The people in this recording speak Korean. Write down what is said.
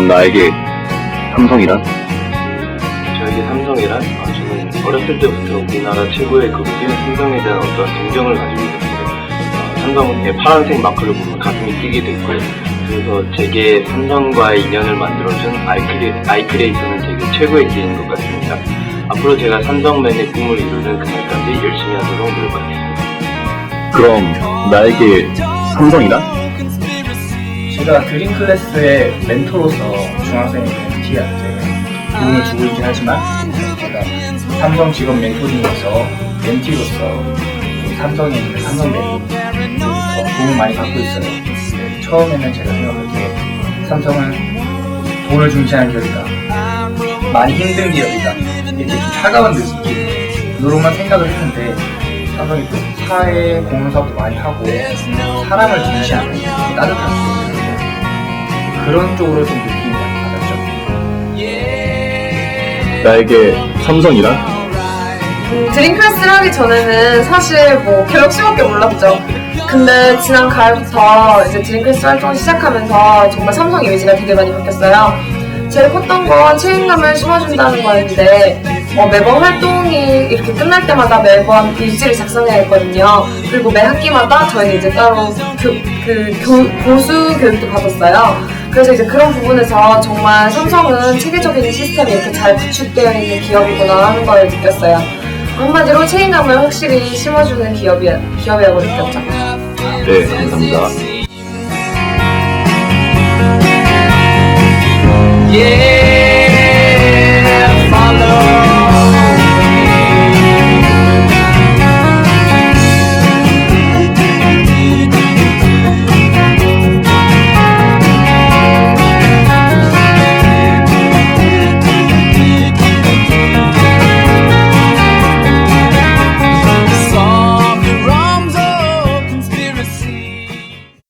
나에게 삼성이란? 저에게 삼성이란 아, 저는 어렸을 때부터 우리나라 최고의 그룹인 삼성에 대한 어떤 동경을 가지고 있었어요. 어, 삼성의 파란색 마크를 보면 가슴이 뛰게 됐고요. 그래서 제게 삼성과의 인연을 만들어준 아이크레, 아이크레이터는 제게 최고의 기회인 것 같습니다. 앞으로 제가 삼성맨의 꿈을 이루는 그날까지 열심히 하도록 노력하겠습니다. 그럼 나에게 삼성이란? 제가 드림 클래스의 멘토로서 중학생 MT한테 도움을 주고 있긴 하지만 제가 삼성 직원 멘토링에서 MT로서 삼성에 있는 삼성맨으로서 도움을 많이 받고 있어요. 네, 처음에는 제가 생각하기에 삼성은 돈을 중시하는 기업이다. 많이 힘든 기업이다. 이렇게 좀 차가운 느낌으로만 생각을 했는데 삼성이 또 사회 공헌사업도 많이 하고 사람을 중시하는 따뜻한 기업이에요. 그런 쪽으로 좀 느낌이 많이 받았죠. 나에게 삼성이란? 음, 드림클래스를 하기 전에는 사실 뭐 갤럭시밖에 몰랐죠. 근데 지난 가을부터 이제 드림클래스 활동을 시작하면서 정말 삼성 이미지가 되게 많이 바뀌었어요. 제일 컸던 건 책임감을 심어준다는 거였는데 어, 매번 활동이 이렇게 끝날 때마다 매번 일지를 작성해야 했거든요. 그리고 매 학기마다 저희는 이제 따로 교, 그 교, 고수 교육도 받았어요. 그래서 이제 그런 부분에서 정말 삼성은 체계적인 시스템이 이렇게 잘 구축되어 있는 기업이구나 하는 걸 느꼈어요. 한마디로 책임감을 확실히 심어주는 기업이, 기업이라고 느꼈죠. 네, 감사합니다.